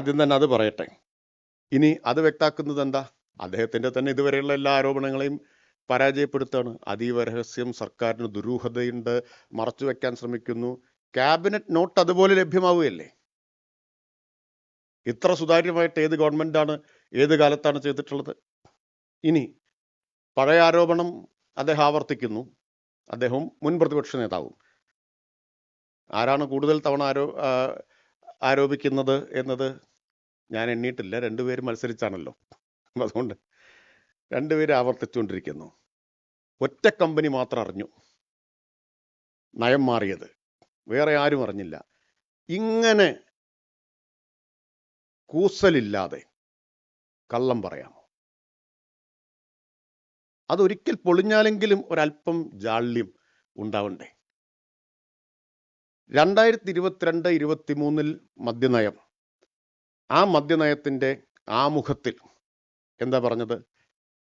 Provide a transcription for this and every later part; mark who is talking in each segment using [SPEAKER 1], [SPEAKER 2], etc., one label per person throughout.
[SPEAKER 1] ആദ്യം തന്നെ അത് പറയട്ടെ. ഇനി അത് വ്യക്താക്കുന്നത് എന്താ? അദ്ദേഹത്തിന്റെ തന്നെ ഇതുവരെയുള്ള എല്ലാ ആരോപണങ്ങളെയും പരാജയപ്പെടുത്താണ്. അതീവ രഹസ്യം സർക്കാരിന് ദുരൂഹതയുണ്ട് മറച്ചു വെക്കാൻ ശ്രമിക്കുന്നു. ക്യാബിനറ്റ് നോട്ട് അതുപോലെ ലഭ്യമാവുകയല്ലേ? ഇത്ര സുതാര്യമായിട്ട് ഏത് ഗവൺമെന്റാണ് ഏത് കാലത്താണ് ചെയ്തിട്ടുള്ളത്? ഇനി പഴയ ആരോപണം അദ്ദേഹം ആവർത്തിക്കുന്നു. അദ്ദേഹം മുൻ പ്രതിപക്ഷ നേതാവും. ആരാണ് കൂടുതൽ തവണ ആരോ ആരോപിക്കുന്നത് എന്നത് ഞാൻ എണ്ണിയിട്ടില്ല രണ്ടുപേരും മത്സരിച്ചാണല്ലോ. അതുകൊണ്ട് രണ്ടുപേരും ആവർത്തിച്ചുകൊണ്ടിരിക്കുന്നു. ഒറ്റ കമ്പനി മാത്രം അറിഞ്ഞു നയം മാറിയത്. വേറെ ആരും അറിഞ്ഞില്ല. ഇങ്ങനെ കൂസലില്ലാതെ കള്ളം പറയാമോ? അതൊരിക്കൽ പൊളിഞ്ഞാലെങ്കിലും ഒരല്പം ജാള്യം ഉണ്ടാവണ്ടേ? രണ്ടായിരത്തി ഇരുപത്തിരണ്ട് ഇരുപത്തിമൂന്നിൽ മദ്യനയം ആ മദ്യനയത്തിന്റെ ആമുഖത്തിൽ എന്താ പറഞ്ഞത്?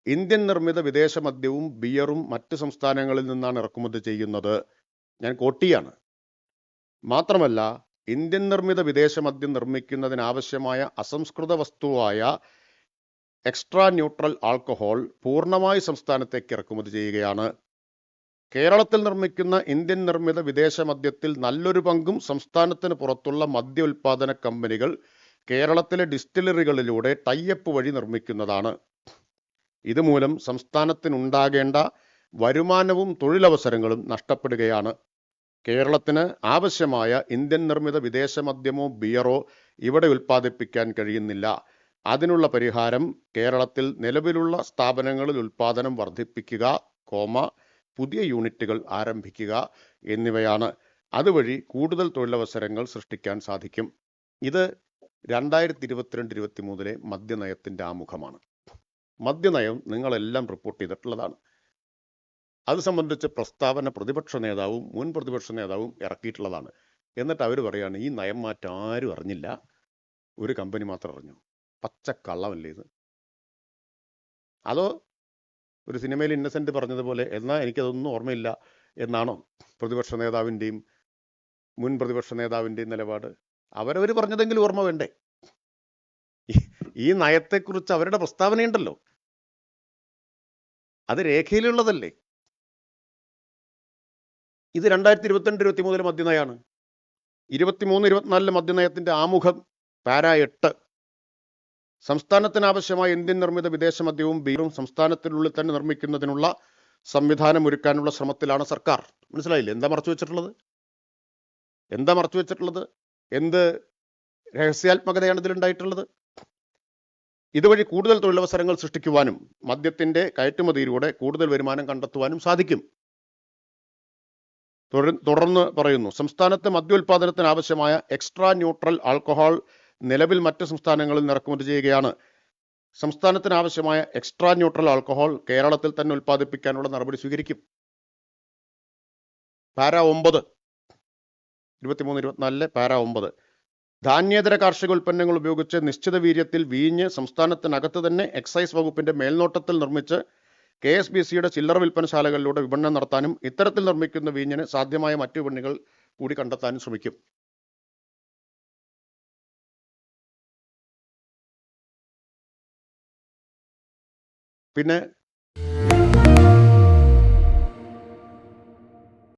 [SPEAKER 1] ഇന്ത്യൻ നിർമ്മിത വിദേശ മദ്യവും ബിയറും മറ്റ് സംസ്ഥാനങ്ങളിൽ നിന്നാണ് ഇറക്കുമതി ചെയ്യുന്നത്. ഞാൻ കോട്ടിയാണ് മാത്രമല്ല ഇന്ത്യൻ നിർമ്മിത വിദേശ മദ്യം നിർമ്മിക്കുന്നതിനാവശ്യമായ അസംസ്കൃത വസ്തുവായ എക്സ്ട്രാ ന്യൂട്രൽ ആൽക്കഹോൾ പൂർണമായി സംസ്ഥാനത്തേക്ക് ഇറക്കുമതി ചെയ്യുകയാണ്. കേരളത്തിൽ നിർമ്മിക്കുന്ന ഇന്ത്യൻ നിർമ്മിത വിദേശ മദ്യത്തിൽ നല്ലൊരു പങ്കും സംസ്ഥാനത്തിന് പുറത്തുള്ള മദ്യ ഉൽപാദന കമ്പനികൾ കേരളത്തിലെ ഡിസ്റ്റിലറികളിലൂടെ ടൈയപ്പ് വഴി നിർമ്മിക്കുന്നതാണ്. ഇതുമൂലം സംസ്ഥാനത്തിനുണ്ടാകേണ്ട വരുമാനവും തൊഴിലവസരങ്ങളും നഷ്ടപ്പെടുകയാണ്. കേരളത്തിന് ആവശ്യമായ ഇന്ത്യൻ നിർമ്മിത വിദേശ മദ്യമോ ബിയറോ ഇവിടെ ഉൽപ്പാദിപ്പിക്കാൻ കഴിയുന്നില്ല. അതിനുള്ള പരിഹാരം കേരളത്തിൽ നിലവിലുള്ള സ്ഥാപനങ്ങളിൽ ഉൽപ്പാദനം വർദ്ധിപ്പിക്കുക കോമ പുതിയ യൂണിറ്റുകൾ ആരംഭിക്കുക എന്നിവയാണ്. അതുവഴി കൂടുതൽ തൊഴിലവസരങ്ങൾ സൃഷ്ടിക്കാൻ സാധിക്കും. ഇത് രണ്ടായിരത്തി ഇരുപത്തിരണ്ട് ഇരുപത്തി മൂന്നിലെ മദ്യനയത്തിന്റെ ആമുഖമാണ്. മദ്യനയം നിങ്ങളെല്ലാം റിപ്പോർട്ട് ചെയ്തിട്ടുള്ളതാണ്. അത് സംബന്ധിച്ച് പ്രസ്താവന പ്രതിപക്ഷ നേതാവും മുൻ പ്രതിപക്ഷ നേതാവും ഇറക്കിയിട്ടുള്ളതാണ്. എന്നിട്ട് അവർ പറയുകയാണ് ഈ നയം മാറ്റം ആരും അറിഞ്ഞില്ല. ഒരു കമ്പനി മാത്രം അറിഞ്ഞു? പച്ചക്കള്ളമല്ലേ ഇത്? അതോ ഒരു സിനിമയിൽ ഇന്നസെന്റ് പറഞ്ഞതുപോലെ എന്നാൽ എനിക്കതൊന്നും ഓർമ്മയില്ല എന്നാണോ പ്രതിപക്ഷ നേതാവിന്റെയും മുൻ പ്രതിപക്ഷ നേതാവിന്റെയും നിലപാട്? അവരവർ പറഞ്ഞതെങ്കിലും ഓർമ്മ വേണ്ടേ? ഈ- നയത്തെക്കുറിച്ച് അവരുടെ പ്രസ്താവനയുണ്ടല്ലോ. അത് രേഖയിലുള്ളതല്ലേ? ഇത് രണ്ടായിരത്തി ഇരുപത്തിരണ്ട് ഇരുപത്തി മൂന്നിലെ മദ്യനയാണ് ഇരുപത്തിമൂന്ന് ഇരുപത്തിനാലിലെ മദ്യനയത്തിന്റെ ആമുഖം പാര എട്ട്. സംസ്ഥാനത്തിനാവശ്യമായ ഇന്ത്യൻ നിർമ്മിത വിദേശ മദ്യവും ബീറും സംസ്ഥാനത്തിനുള്ളിൽ തന്നെ നിർമ്മിക്കുന്നതിനുള്ള സംവിധാനം ഒരുക്കാനുള്ള ശ്രമത്തിലാണ് സർക്കാർ. മനസ്സിലായില്ലേ? എന്താ മറച്ചു വെച്ചിട്ടുള്ളത്? എന്താ മറച്ചു വെച്ചിട്ടുള്ളത്? എന്ത് രഹസ്യാത്മകതയാണ് ഇതിലുണ്ടായിട്ടുള്ളത്? ഇതുവഴി കൂടുതൽ തൊഴിലവസരങ്ങൾ സൃഷ്ടിക്കുവാനും മദ്യത്തിന്റെ കയറ്റുമതിയിലൂടെ കൂടുതൽ വരുമാനം കണ്ടെത്തുവാനും സാധിക്കും. തുടർന്ന് പറയുന്നു. സംസ്ഥാനത്ത് മദ്യോൽപാദനത്തിന് ആവശ്യമായ എക്സ്ട്രാ ന്യൂട്രൽ ആൽക്കഹോൾ നിലവിൽ മറ്റ് സംസ്ഥാനങ്ങളിൽ ഇറക്കുമതി ചെയ്യുകയാണ്. സംസ്ഥാനത്തിന് ആവശ്യമായ എക്സ്ട്രാ ന്യൂട്രൽ ആൽക്കഹോൾ കേരളത്തിൽ തന്നെ ഉൽപ്പാദിപ്പിക്കാനുള്ള നടപടി സ്വീകരിക്കും. പാര ഒമ്പത്. ഇരുപത്തിമൂന്ന് ഇരുപത്തിനാലിലെ പാര ഒമ്പത്. ധാന്യേതര കാർഷിക ഉൽപ്പന്നങ്ങൾ ഉപയോഗിച്ച് നിശ്ചിത വീര്യത്തിൽ വീഞ്ഞ് സംസ്ഥാനത്തിനകത്ത് തന്നെ എക്സൈസ് വകുപ്പിന്റെ മേൽനോട്ടത്തിൽ നിർമ്മിച്ച് കെ എസ് ബി സിയുടെ ചില്ലറ വിൽപ്പനശാലകളിലൂടെ വിപണനം നടത്താനും ഇത്തരത്തിൽ നിർമ്മിക്കുന്ന വീഞ്ഞിന് സാധ്യമായ മറ്റു വിപണികൾ കൂടി കണ്ടെത്താനും ശ്രമിക്കും. പിന്നെ